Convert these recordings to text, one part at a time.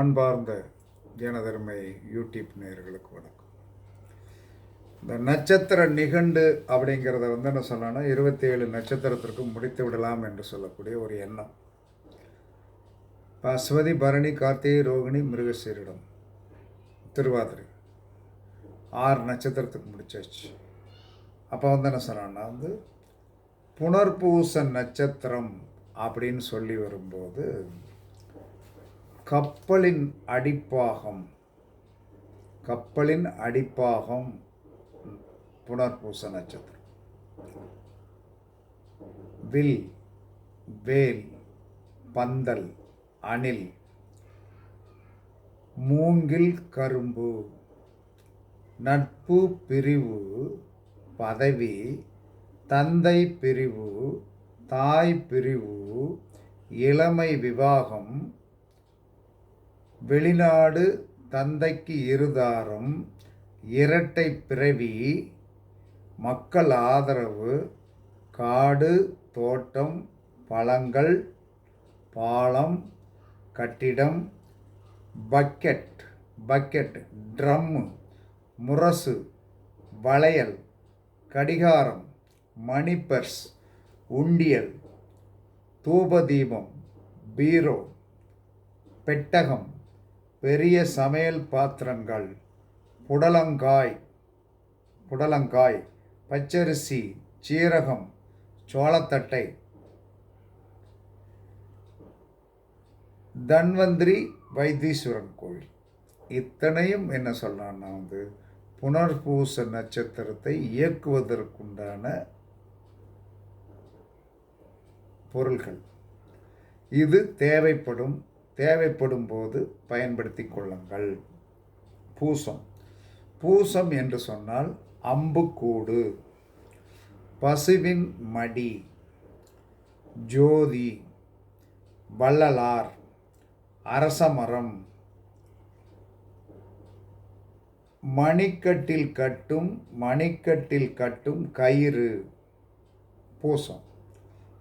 அன்பார்ந்த ஜனதர்மை யூடியூப் நேயர்களுக்கு வணக்கம். இந்த நட்சத்திர நிகண்டு அப்படிங்கிறத வந்து என்ன சொல்லணும்னா இருபத்தி ஏழு நட்சத்திரத்திற்கும் முடித்து விடலாம் என்று சொல்லக்கூடிய ஒரு எண்ணம். இப்போ அஸ்வதி பரணி கார்த்திகை ரோகிணி மிருகசீரிடம். திருவாதிரை. ஆறு நட்சத்திரத்துக்கு முடிச்சாச்சு. அப்போ வந்து என்ன சொன்னான்னா வந்து புனர்பூச நட்சத்திரம் அப்படின்னு சொல்லி வரும்போது கப்பலின் அடிப்பாகம். கப்பலின் அடிப்பாகம் புனர்பூச நட்சத்திரம். வில் வேல் பந்தல் அணில் மூங்கில் கரும்பு நட்பு பிரிவு பதவி தந்தை பிரிவு தாய் பிரிவு இளமை விவாகம் வெளிநாடு தந்தைக்கு இருதாரம் இரட்டை பிறவி மக்கள் ஆதரவு காடு தோட்டம் பழங்கள் பாலம் கட்டிடம் பக்கெட் பக்கெட் ட்ரம்மு முரசு வளையல் கடிகாரம் மணிப்பர்ஸ் உண்டியல் தூபதீபம் பீரோ பெட்டகம். பெரிய சமையல் பாத்திரங்கள். புடலங்காய் புடலங்காய் பச்சரிசி சீரகம் சோளத்தட்டை. தன்வந்திரி வைத்தீஸ்வரன் கோவில் இத்தனையும் என்ன சொல்லலாம்னா வந்து புனர்பூச நட்சத்திரத்தை இயக்குவதற்குண்டான பொருள்கள். இது தேவைப்படும் தேவைப்படும் போது பயன்படுத்தி கொள்ளுங்கள். பூசம். பூசம் என்று சொன்னால் அம்புக்கூடு. பசுவின் மடி. ஜோதி. வள்ளலார். அரசமரம். மணிக்கட்டில் கட்டும் மணிக்கட்டில் கட்டும் கயிறு. பூசம்.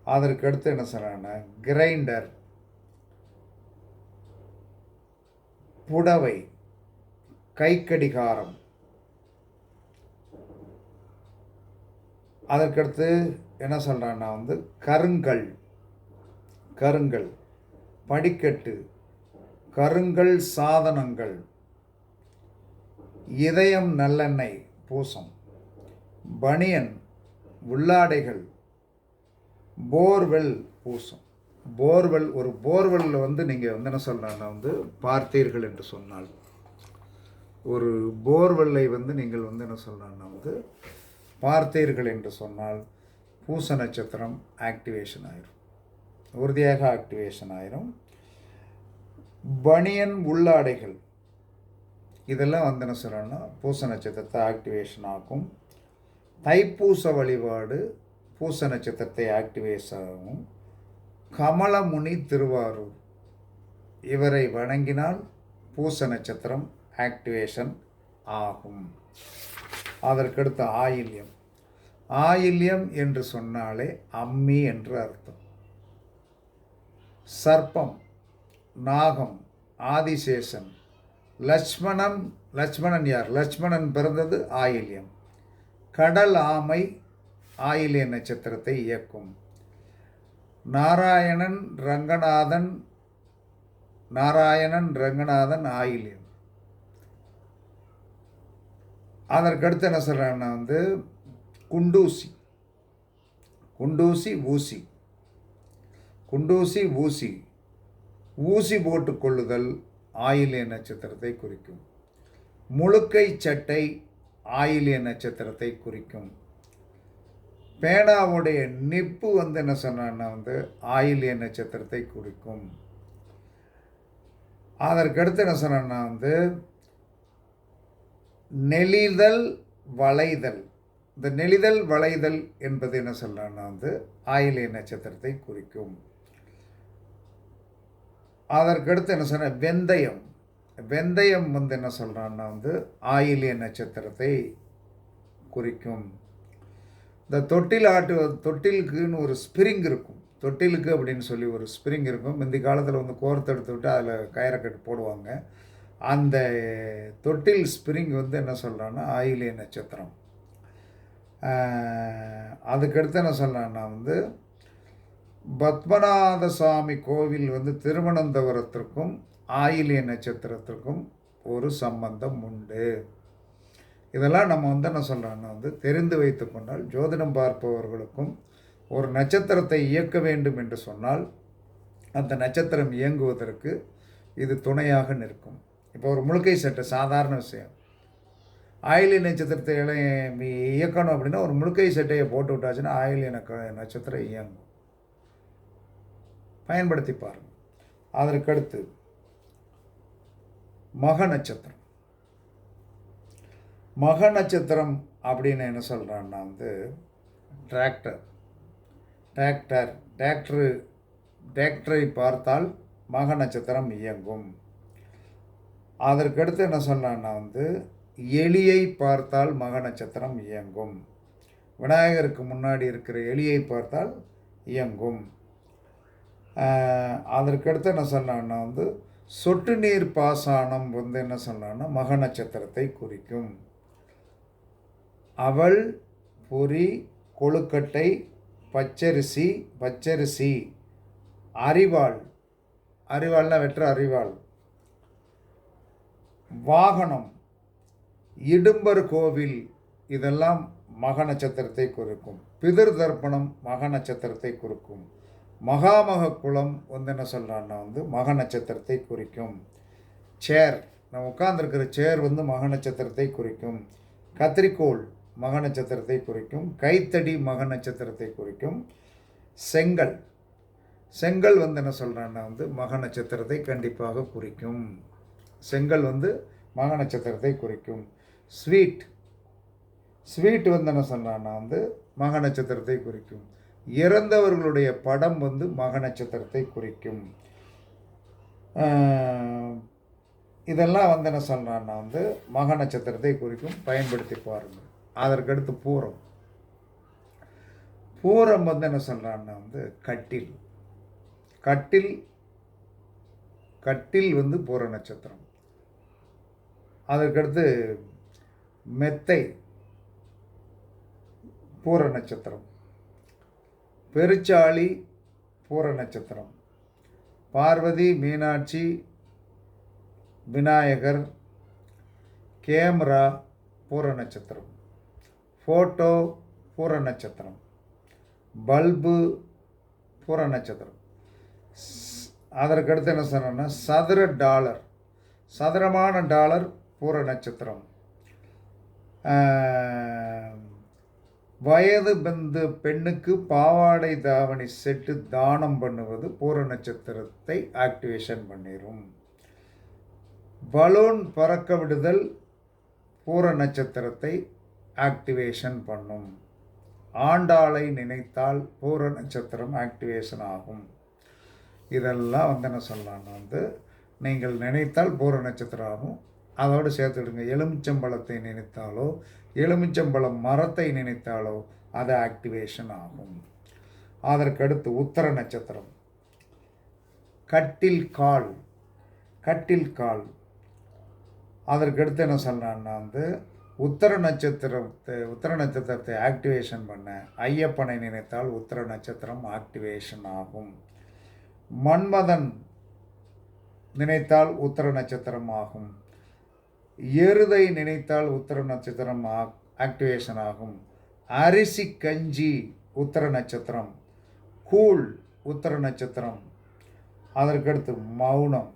அதற்கடுத்து என்ன சொல்கிறாங்கன்னா கிரைண்டர். புடவை கைக்கடிகாரம். அதற்கடுத்து என்ன சொல்கிறான்னா வந்து கருங்கல் கருங்கல் படிக்கட்டு கருங்கல் சாதனங்கள் இதயம் நல்லெண்ணெய் பூசம் பனியன் உள்ளாடைகள் போர்வெல் பூசம். போர்வெல் ஒரு போர்வெல்லில் வந்து நீங்கள் வந்து என்ன சொல்கிறேன்னா வந்து பார்த்தீர்கள் என்று சொன்னால். ஒரு போர்வெல்லை வந்து நீங்கள் வந்து என்ன சொல்கிறேன்னா வந்து பார்த்தீர்கள் என்று சொன்னால் பூச நட்சத்திரம் ஆக்டிவேஷன் ஆயிரும். உறுதியாக ஆக்டிவேஷன் ஆயிரும். பனியன் உள்ளாடைகள். இதெல்லாம் வந்து என்ன சொல்லணும்னா பூச நட்சத்திரத்தை ஆக்டிவேஷன் ஆகும் தைப்பூச வழிபாடு பூச நட்சத்திரத்தை ஆக்டிவேஷன் ஆகும். கமலமுனி திருவாரூர். இவரை வணங்கினால் பூச நட்சத்திரம் ஆக்டிவேஷன் ஆகும். அதற்கடுத்த ஆயில்யம். ஆயில்யம் என்று சொன்னாலே அம்மி என்று அர்த்தம். சர்ப்பம் நாகம் ஆதிசேஷன். லட்சுமணன் லட்சுமணன் யார்? லட்சுமணன் பிறந்தது ஆயில்யம். கடல் ஆமை ஆயிலிய நட்சத்திரத்தை இயக்கும். நாராயணன் ரங்கநாதன் நாராயணன் ரங்கநாதன் ஆயிலியன் அதற்கடுத்து என்ன சொல்கிறேன்னா வந்து குண்டூசி. குண்டூசி ஊசி. குண்டூசி ஊசி. ஊசி போட்டு கொள்ளுதல் ஆயிலிய நட்சத்திரத்தை குறிக்கும். முழுக்கை சட்டை ஆயிலிய நட்சத்திரத்தை குறிக்கும். பேனாவுடைய நிப்பு வந்து என்ன சொன்னான்னா வந்து ஆயிலிய நட்சத்திரத்தை குறிக்கும். அதற்கடுத்து என்ன சொன்னான்னா வந்து நெளிதல் வளைதல். இந்த நெளிதல் வளைதல் என்பது என்ன சொல்கிறான்னா வந்து ஆயிலிய நட்சத்திரத்தை குறிக்கும். அதற்கடுத்து என்ன சொன்ன வெந்தயம். வெந்தயம் வந்து என்ன சொல்கிறான்னா வந்து ஆயிலிய நட்சத்திரத்தை குறிக்கும். இந்த தொட்டில் ஆட்டு தொட்டிலுக்குன்னு ஒரு ஸ்பிரிங் இருக்கும். தொட்டிலுக்கு அப்படின்னு சொல்லி ஒரு ஸ்ப்ரிங் இருக்கும். முந்தி காலத்தில் வந்து கோர்த்து எடுத்து விட்டு அதில் கயிறை கட்டு போடுவாங்க. அந்த தொட்டில் ஸ்ப்ரிங் வந்து என்ன சொல்கிறான்னா ஆயிலிய நட்சத்திரம். அதுக்கடுத்து என்ன சொல்கிறேன்னா வந்து பத்மநாத சுவாமி கோவில் வந்து திருவனந்தபுரத்திற்கும் ஆயிலிய நட்சத்திரத்திற்கும் ஒரு சம்பந்தம் உண்டு. இதெல்லாம் நம்ம வந்து என்ன சொல்கிறோன்னா வந்து தெரிந்து வைத்து கொண்டால் ஜோதிடம் பார்ப்பவர்களுக்கும் ஒரு நட்சத்திரத்தை இயக்க வேண்டும் என்று சொன்னால் அந்த நட்சத்திரம் இயங்குவதற்கு இது துணையாக நிற்கும். இப்போ ஒரு முழுக்கை சட்டை சாதாரண விஷயம். ஆயிலி நட்சத்திரத்தை இயக்கணும் அப்படின்னா ஒரு முழுக்கை சட்டையை போட்டு விட்டாச்சுன்னா ஆயிலி நக்க- நட்சத்திரம் இயங்கும். பயன்படுத்தி பாருங்கள் அதற்கடுத்து மக நட்சத்திரம். மக நட்சத்திரம் அப்படின்னு என்ன சொல்கிறான்னா வந்து டிராக்டர் டிராக்டர் டிராக்டரு டிராக்டரை பார்த்தால் மக நட்சத்திரம் இயங்கும். அதற்கடுத்து என்ன சொல்கிறான்னா வந்து எலியை பார்த்தால் மக நட்சத்திரம் இயங்கும். விநாயகருக்கு முன்னாடி இருக்கிற எலியை பார்த்தால் இயங்கும். அதற்கடுத்து என்ன சொன்னான்னா வந்து சொட்டு நீர் பாசானம் வந்து என்ன சொன்னான்னா மக நட்சத்திரத்தை குறிக்கும். அவள் பொரி கொழுக்கட்டை பச்சரிசி பச்சரிசி. அரிவாள். அரிவாள்னா வெற்ற அரிவாள். வாகனம். இடும்பர் கோவில். இதெல்லாம் மக நட்சத்திரத்தை குறிக்கும். பிதிர் தர்ப்பணம் மக நட்சத்திரத்தை குறிக்கும். மகாமக குலம் வந்து என்ன சொல்கிறான்னா வந்து மக நட்சத்திரத்தை குறிக்கும். சேர். நம்ம உட்காந்துருக்கிற சேர் வந்து மக நட்சத்திரத்தை குறிக்கும். கத்திரிக்கோள். மக நட்சத்திரத்தை குறிக்கும் கைத்தடி மக நட்சத்திரத்தை குறிக்கும் செங்கல். செங்கல் வந்து என்ன சொல்கிறான்னா வந்து மக நட்சத்திரத்தை கண்டிப்பாக குறிக்கும். செங்கல் வந்து மக நட்சத்திரத்தை குறிக்கும். ஸ்வீட். ஸ்வீட் வந்து என்ன சொல்கிறான்னா வந்து மக நட்சத்திரத்தை குறிக்கும். இறந்தவர்களுடைய படம் வந்து மக நட்சத்திரத்தை குறிக்கும். இதெல்லாம் வந்து என்ன சொல்கிறான்னா வந்து மக நட்சத்திரத்தை குறிக்கும். பயன்படுத்தி பாருங்கள் அதற்கடுத்து பூரம். பூரம் வந்து என்ன சொல்கிறான்னா வந்து கட்டில். கட்டில் கட்டில் வந்து பூர நட்சத்திரம். அதற்கடுத்து மெத்தை பூர நட்சத்திரம். பெருச்சாளி பூர நட்சத்திரம். பார்வதி மீனாட்சி விநாயகர் கேமரா பூர நட்சத்திரம். ஃபோட்டோ பூர நட்சத்திரம். பல்பு பூர நட்சத்திரம். அதற்கு அதற்கடுத்து என்ன சொன்னோன்னா சதுர டாலர். சதுரமான டாலர் பூர நட்சத்திரம். வயது பந்து பெண்ணுக்கு பாவாடை தாவணி செட்டு தானம் பண்ணுவது பூர நட்சத்திரத்தை ஆக்டிவேஷன் பண்ணிடும் பலூன் பறக்க விடுதல் பூர நட்சத்திரத்தை ஆக்டிவேஷன் பண்ணும். ஆண்டாளை நினைத்தால் பூர நட்சத்திரம் ஆக்டிவேஷன் ஆகும். இதெல்லாம் வந்து என்ன சொல்லலாம்னா வந்து நீங்கள் நினைத்தால் பூர நட்சத்திரம் ஆகும். அதோடு சேர்த்துடுங்க எலுமிச்சம்பழத்தை நினைத்தாலோ எலுமிச்சம்பழம் மரத்தை நினைத்தாலோ அது ஆக்டிவேஷன் ஆகும். அதற்கடுத்து உத்தர நட்சத்திரம். கட்டில் கால் கட்டில் கால். அதற்கடுத்து என்ன சொல்லலான்னா வந்து உத்தர நட்சத்திரத்தை உத்தர நட்சத்திரத்தை ஆக்டிவேஷன் பண்ண ஐயப்பனை நினைத்தால் உத்தர நட்சத்திரம் ஆக்டிவேஷன் ஆகும். மன்மதன் நினைத்தால் உத்தர நட்சத்திரம் ஆகும். எருதை நினைத்தால் உத்தர நட்சத்திரம் ஆக்டிவேஷன் ஆகும். அரிசி கஞ்சி உத்தர நட்சத்திரம் கூழ் உத்தர நட்சத்திரம். அதற்கடுத்து மௌனம்.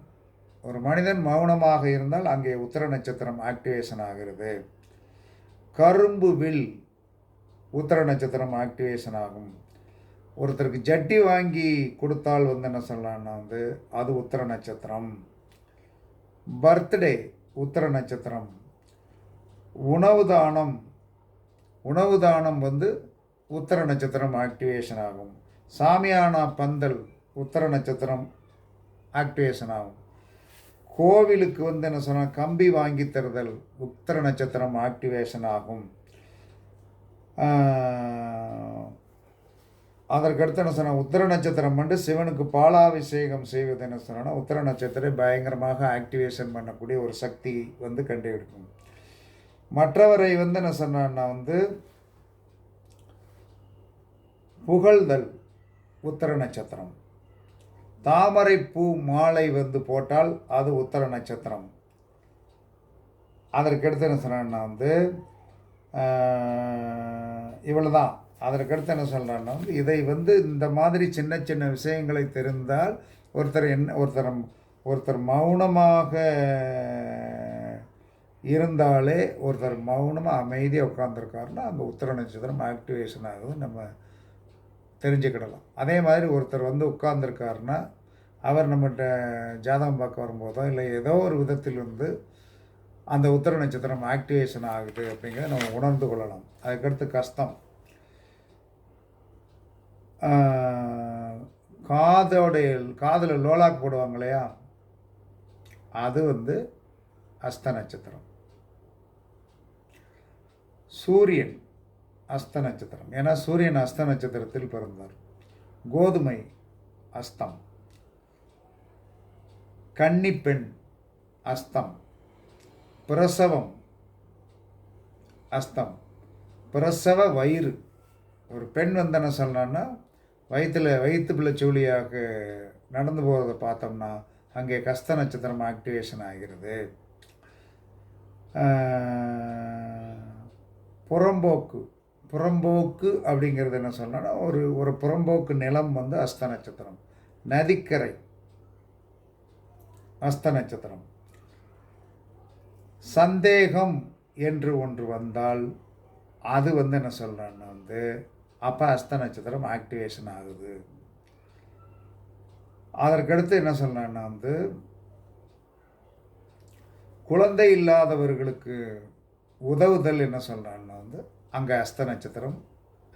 ஒரு மனிதன் மௌனமாக இருந்தால் அங்கே உத்தர நட்சத்திரம் ஆக்டிவேஷன் ஆகிறது. கரும்பு வில் உத்தர நட்சத்திரம் ஆக்டிவேஷன் ஆகும். ஒருத்தருக்கு ஜட்டி வாங்கி கொடுத்தால் வந்து என்ன சொல்லலாம்னா வந்து அது உத்தர நட்சத்திரம். பர்த்டே உத்தர நட்சத்திரம். உணவு தானம் உணவு தானம் வந்து உத்தர நட்சத்திரம் ஆக்டிவேஷன் ஆகும். சாமியானா பந்தல் உத்தர நட்சத்திரம் ஆக்டிவேஷன் ஆகும். கோவிலுக்கு வந்து என்ன சொன்னால் கம்பி வாங்கி தருதல் உத்தர நட்சத்திரம் ஆக்டிவேஷன் ஆகும். அதற்கடுத்து என்ன சொன்னால் உத்தர நட்சத்திரம் வந்து சிவனுக்கு பாலாபிஷேகம் செய்வது என்ன சொன்னால் உத்தர நட்சத்திரம் பயங்கரமாக ஆக்டிவேஷன் பண்ணக்கூடிய ஒரு சக்தி வந்து கண்டுபிடிக்கும் மற்றவரை வந்து என்ன சொன்னான்னா வந்து புகழ்தல் உத்தர நட்சத்திரம். தாமரை பூ மாலை வந்து போட்டால் அது உத்தர நட்சத்திரம். அதற்கடுத்து என்ன சொன்னேன்னா வந்து இவ்வளோ தான். அதற்கடுத்து என்ன சொல்கிறேன்னா வந்து இதை வந்து இந்த மாதிரி சின்ன சின்ன விஷயங்களை தெரிந்தால் ஒருத்தர் என்ன ஒருத்தர் ஒருத்தர் மௌனமாக இருந்தாலே ஒருத்தர் மௌனமாக அமைதியாக உட்காந்துருக்காருன்னா அந்த உத்தர நட்சத்திரம் ஆக்டிவேஷன் ஆகுது. நம்ம தெரிஞ்சுக்கிடலாம். அதே மாதிரி ஒருத்தர் வந்து உட்கார்ந்துருக்காருன்னா அவர் நம்மகிட்ட ஜாதகம் பார்க்க வரும்போதோ இல்லை ஏதோ ஒரு விதத்தில் வந்து அந்த உத்தர நட்சத்திரம் ஆக்டிவேஷன் ஆகுது அப்படிங்கிறத நம்ம உணர்ந்து கொள்ளலாம். அதுக்கடுத்து கஷ்டம். காதோடைய காதில் லோலாக் போடுவாங்க இல்லையா? அது வந்து அஸ்த நட்சத்திரம். சூரியன். அஸ்த நட்சத்திரம் ஏன்னா சூரியன் அஸ்த நட்சத்திரத்தில் பிறந்தார். கோதுமை அஸ்தம். கன்னி பெண் அஸ்தம். பிரசவம் அஸ்தம். பிரசவ வயிறு. ஒரு பெண் வந்து என்ன சொல்லலான்னா வயிற்றில் வயிற்று பிள்ளை சூழியாக நடந்து போகிறத பார்த்தோம்னா அங்கே கஸ்த நட்சத்திரம் ஆக்டிவேஷன் ஆகிறது. புறம்போக்கு. புறம்போக்கு அப்படிங்கிறது என்ன சொன்னால் ஒரு ஒரு புறம்போக்கு நிலம் வந்து அஸ்த நட்சத்திரம். நதிக்கரை. அஸ்த நட்சத்திரம். சந்தேகம் என்று ஒன்று வந்தால் அது வந்து என்ன சொல்கிறேன்னா வந்து அப்போ அஸ்த நட்சத்திரம் ஆக்டிவேஷன் ஆகுது. அதற்கடுத்து என்ன சொல்கிறேன்னா வந்து குழந்தை இல்லாதவர்களுக்கு உதவுதல் என்ன சொல்கிறான்னா வந்து அங்கே அஸ்த நட்சத்திரம்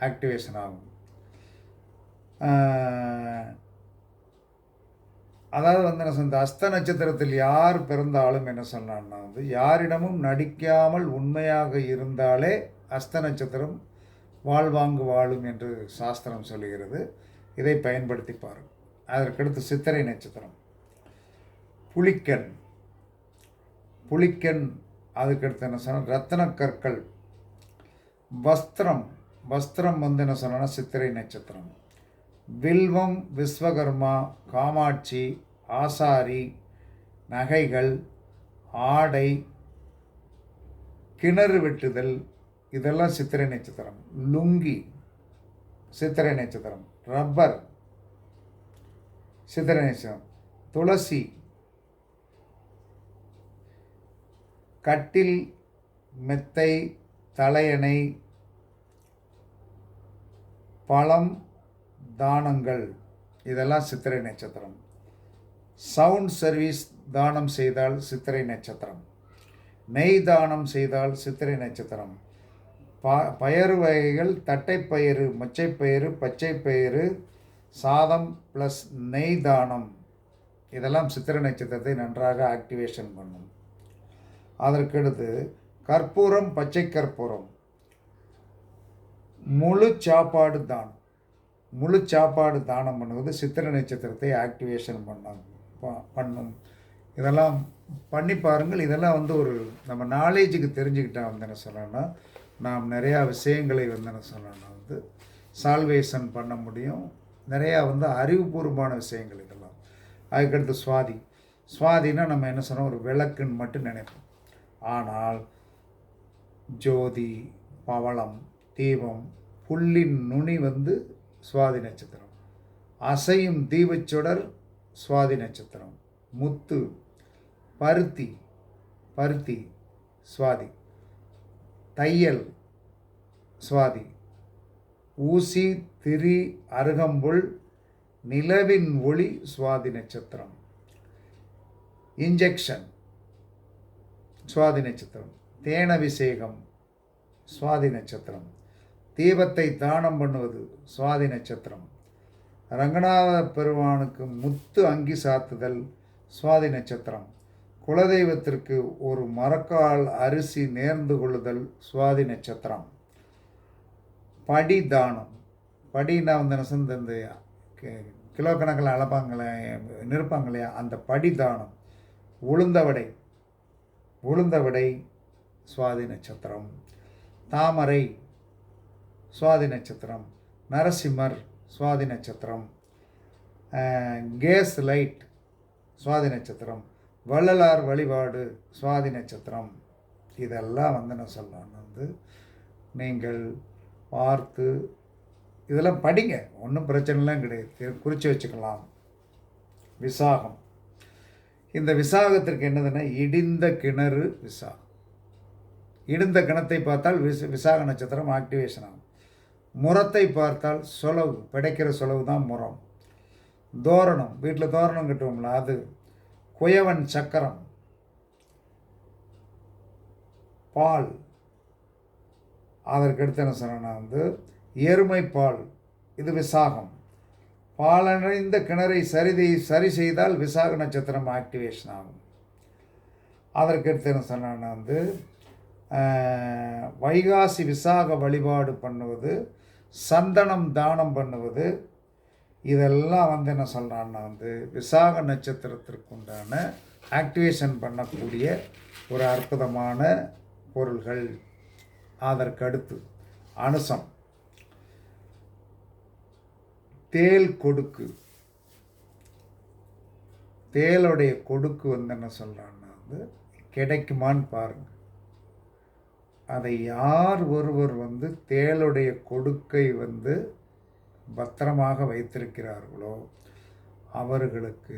ஆக்டிவேஷன் ஆகும். அதாவது வந்து என்ன இந்த அஸ்த நட்சத்திரத்தில் யார் பிறந்தாலும் என்ன சொன்னான்னா வந்து யாரிடமும் நடிக்காமல் உண்மையாக இருந்தாலே அஸ்த நட்சத்திரம் வாழ்வாங்கு வாழும் என்று சாஸ்திரம் சொல்லுகிறது. இதை பயன்படுத்தி பாருங்கள் அதற்கடுத்து சித்திரை நட்சத்திரம். புலிக்கன். புலிக்கன் அதுக்கடுத்து என்ன சொன்னால் ரத்தன கற்கள் வஸ்திரம். வஸ்திரம் வந்து என்ன சொன்னா சித்திரை நட்சத்திரம். வில்வம் விஸ்வகர்மா காமாட்சி ஆசாரி நகைகள் ஆடை கிணறு வெட்டுதல் இதெல்லாம் சித்திரை நட்சத்திரம். லுங்கி. சித்திரை நட்சத்திரம். ரப்பர். சித்திரை நட்சத்திரம். துளசி. கட்டில் மெத்தை தலையணை பழம் தானங்கள். இதெல்லாம் சித்திரை நட்சத்திரம். சவுண்ட் சர்வீஸ் தானம் செய்தால் சித்திரை நட்சத்திரம். நெய் தானம் செய்தால் சித்திரை நட்சத்திரம். ப பயறு வகைகள் தட்டைப்பயிறு மொச்சைப்பயிறு பச்சைப்பயிறு சாதம் ப்ளஸ் நெய் தானம். இதெல்லாம் சித்திரை நட்சத்திரத்தை நன்றாக ஆக்டிவேஷன் பண்ணும். அதற்கடுத்து கற்பூரம் பச்சை கற்பூரம். முழு சாப்பாடு தானம். முழு சாப்பாடு தானம் பண்ணுவது சித்திர நட்சத்திரத்தை ஆக்டிவேஷன் பண்ண பண்ணும். இதெல்லாம் பண்ணி பாருங்கள். இதெல்லாம் வந்து ஒரு நம்ம நாலேஜுக்கு தெரிஞ்சுக்கிட்டா வந்து என்ன சொல்லணும்னா நாம் நிறையா விஷயங்களை வந்து என்ன சொல்லணும்னா வந்து சால்வேஷன் பண்ண முடியும். நிறையா வந்து அறிவுபூர்வமான விஷயங்கள் இதெல்லாம். அதுக்கடுத்து சுவாதி. சுவாதினா நம்ம என்ன சொன்னோம்? ஒரு விளக்குன்னு மட்டும் நினைப்போம். ஆனால் ஜோதி பவளம் தீபம் புல்லின் நுனி வந்து சுவாதி நட்சத்திரம். அசையும் தீபச்சுடர் சுவாதி நட்சத்திரம். முத்து பருத்தி பருத்தி சுவாதி. தையல் சுவாதி. ஊசி திரி அருகம்புல் நிலவின் ஒளி சுவாதி நட்சத்திரம். இன்ஜெக்ஷன். சுவாதி நட்சத்திரம். தேனபிஷேகம் சுவாதி நட்சத்திரம். தீபத்தை தானம் பண்ணுவது சுவாதி நட்சத்திரம். ரங்கநாத பெருமானுக்கு முத்து அங்கி சாத்துதல் சுவாதி நட்சத்திரம். குலதெய்வத்திற்கு ஒரு மரக்கால் அரிசி நேர்ந்து கொள்ளுதல் சுவாதி நட்சத்திரம். படி தானம். படின்னா வந்து என்ன இந்த கிலோ கணக்கில் அளப்பாங்களே நிற்பாங்க இல்லையா அந்த படி தானம். உளுந்தவடை உளுந்தவடை சுவாதி நட்சத்திரம் தாமரை சுவாதி நட்சத்திரம் நரசிம்மர் சுவாதி நட்சத்திரம் கேஸ் லைட் சுவாதி நட்சத்திரம் வள்ளலார் வழிபாடு சுவாதி நட்சத்திரம். இதெல்லாம் வந்து நான் சொல்லணும்னு வந்து நீங்கள் பார்த்து இதெல்லாம் படிங்க. ஒன்றும் பிரச்சனைலாம் கிடையாது. குறித்து வச்சுக்கலாம். விசாகம். இந்த விசாகத்திற்கு என்னதுன்னா இடிந்த கிணறு விசாகம். இடிந்த கிணத்தை பார்த்தால் விச விசாக நட்சத்திரம் ஆக்டிவேஷன் ஆகும். முரத்தை பார்த்தால் சொலவு பிடைக்கிற சொலவு தான் முரம். தோரணம் வீட்டில் தோரணம் கட்டுவோம்ல அது. குயவன் சக்கரம். பால். அதற்கடுத்து என்ன சொன்னேன்னா வந்து எருமை பால் இது விசாகம். பாலடைந்த கிணறை சரி சரி செய்தால் விசாக நட்சத்திரம் ஆக்டிவேஷன் ஆகும். அதற்கடுத்து என்ன சொன்னேன்னா வந்து வைகாசி விசாக வழிபாடு பண்ணுவது சந்தனம் தானம் பண்ணுவது இதெல்லாம் வந்து என்ன சொல்கிறான்னா வந்து விசாக நட்சத்திரத்திற்கு உண்டான ஆக்டிவேஷன் பண்ணக்கூடிய ஒரு அற்புதமான பொருள்கள். அதற்கடுத்து அனுசம். தேல் கொடுக்கு. தேளுடைய கொடுக்கு வந்து என்ன சொல்கிறான்னா வந்து கிடைக்குமான்னு பாருங்க. அதை யார் ஒருவர் வந்து தேளுடைய கொடுக்கை வந்து பத்திரமாக வைத்திருக்கிறார்களோ அவர்களுக்கு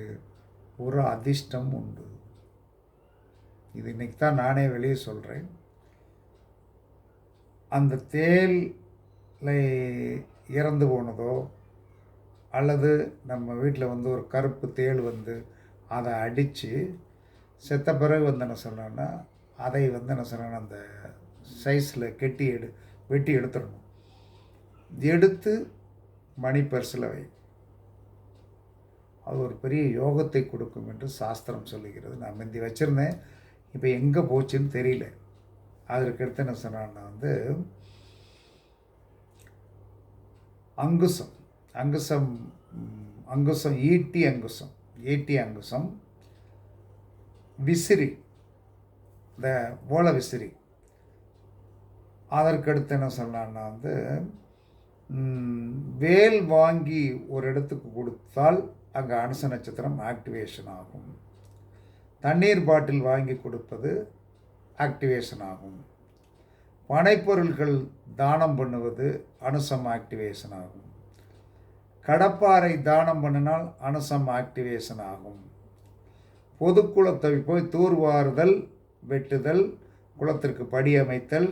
ஒரு அதிர்ஷ்டம் உண்டு. இது இன்னைக்கு தான் நானே வெளியே சொல்கிறேன் அந்த தேலை இறந்து போனதோ அல்லது நம்ம வீட்டில் வந்து ஒரு கருப்பு தேள் வந்து அதை அடித்து செத்த பிறகு வந்து என்ன சொல்லணும்னா அதை வந்து என்ன சொன்னேன்னா அந்த சைஸில் கெட்டி எடு வெட்டி எடுத்துடணும். எடுத்து மணி பர்ஸில் வை. அது ஒரு பெரிய யோகத்தை கொடுக்கும் என்று சாஸ்திரம் சொல்லுகிறது. நான் முந்தி வச்சுருந்தேன். இப்போ எங்கே போச்சுன்னு தெரியல. அதற்கடுத்து என்ன சொன்னான்னா வந்து அங்குசம். அங்குசம் அங்குசம் ஈட்டி அங்குசம் ஈட்டி அங்குசம் விசிறி இந்த ஓலை விசிறி. அதற்கடுத்து என்ன சொன்னான்னா வந்து வேல் வாங்கி ஒரு இடத்துக்கு கொடுத்தால் அங்கே அனுச நட்சத்திரம் ஆக்டிவேஷன் ஆகும். தண்ணீர் பாட்டில் வாங்கி கொடுப்பது ஆக்டிவேஷன் ஆகும். பனைப்பொருள்கள் தானம் பண்ணுவது அனுசம் ஆக்டிவேஷன் ஆகும். கடப்பாறை தானம் பண்ணினால் அனுசம் ஆக்டிவேஷன் ஆகும். பொதுக்குளத்தை போய் தூர்வாறுதல் வெட்டுதல் குளத்திற்கு படி அமைத்தல்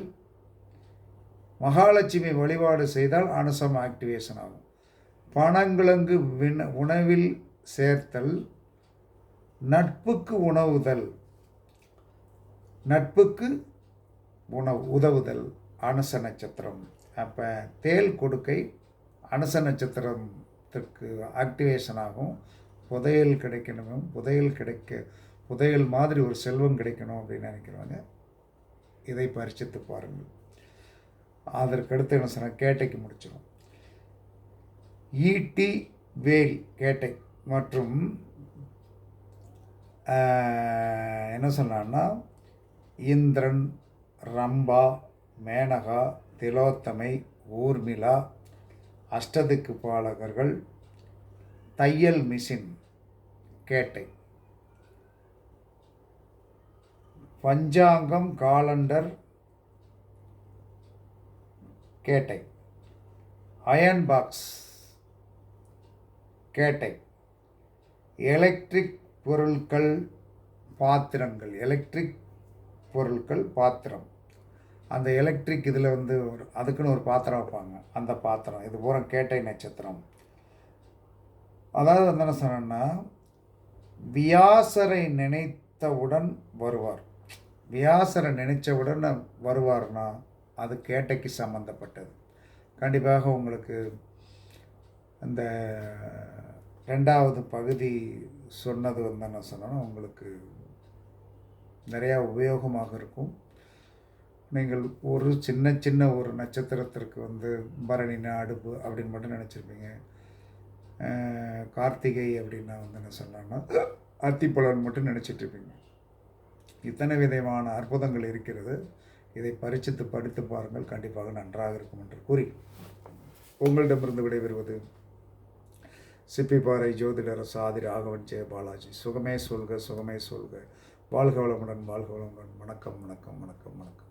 மகாலட்சுமி வழிபாடு செய்தால் அனுசம் ஆக்டிவேஷன் ஆகும். பணங்கிழங்கு வின உணவில் சேர்த்தல் நட்புக்கு உணவுதல் நட்புக்கு உணவு உதவுதல் அனுச நட்சத்திரம். அப்போ தேல் கொடுக்கை அனுச நட்சத்திரத்திற்கு ஆக்டிவேஷன் ஆகும். புதையல் கிடைக்கணும் புதையல் கிடைக்க புதையல் மாதிரி ஒரு செல்வம் கிடைக்கணும் அப்படின்னு நினைக்கிறவங்க இதை பரிசித்து பாருங்கள். அதற்கடுத்து என்ன சொன்ன கேட்டைக்கு முடிச்சிடும். ஈட்டி வேல் கேட்டை மற்றும் என்ன சொன்னான்னா? இந்திரன் ரம்பா மேனகா திலோத்தமை ஊர்மிளா அஷ்டதிக்கு பாலகர்கள் தையல் மிஷின் கேட்டை. பஞ்சாங்கம் காலண்டர் கேட்டை. அயன் பாக்ஸ் கேட்டை. எலக்ட்ரிக் பொருட்கள் பாத்திரங்கள். எலக்ட்ரிக் பொருட்கள் பாத்திரம். அந்த எலக்ட்ரிக் இதில் வந்து ஒரு அதுக்குன்னு ஒரு பாத்திரம் வைப்பாங்க. அந்த பாத்திரம் இது பூரா கேட்டை நட்சத்திரம். அதாவது வந்து என்ன சொன்னேன்னா வியாசரை நினைத்தவுடன் வருவார். வியாசரை நினைச்சவுடன் வருவார்னா அது கேட்டைக்கு சம்மந்தப்பட்டது கண்டிப்பாக உங்களுக்கு இந்த ரெண்டாவது பகுதி சொன்னது வந்து என்ன சொன்னோன்னா உங்களுக்கு நிறையா உபயோகமாக இருக்கும். நீங்கள் ஒரு சின்ன சின்ன ஒரு நட்சத்திரத்திற்கு வந்து பரணி அடுப்பு அப்படின்னு மட்டும் நினச்சிருப்பீங்க. கார்த்திகை அப்படின்னா வந்து என்ன சொல்லலாம்னா அத்திப்பழம் மட்டும் நினச்சிட்டு இருப்பீங்க இத்தனை விதமான அற்புதங்கள் இருக்கிறது. இதை பரிச்சித்து படித்து பாருங்கள். கண்டிப்பாக நன்றாக இருக்கும் என்று கூறி உங்களிடமிருந்து விடைபெறுவது சிப்பிப்பாறை ஜோதிடர் சாதி ராகவன் ஜெய பாலாஜி. சுகமே சொல்க சுகமே சொல்க. வாழ்க வளமுடன் வாழ்க வளமுடன். வணக்கம் வணக்கம் வணக்கம் வணக்கம்.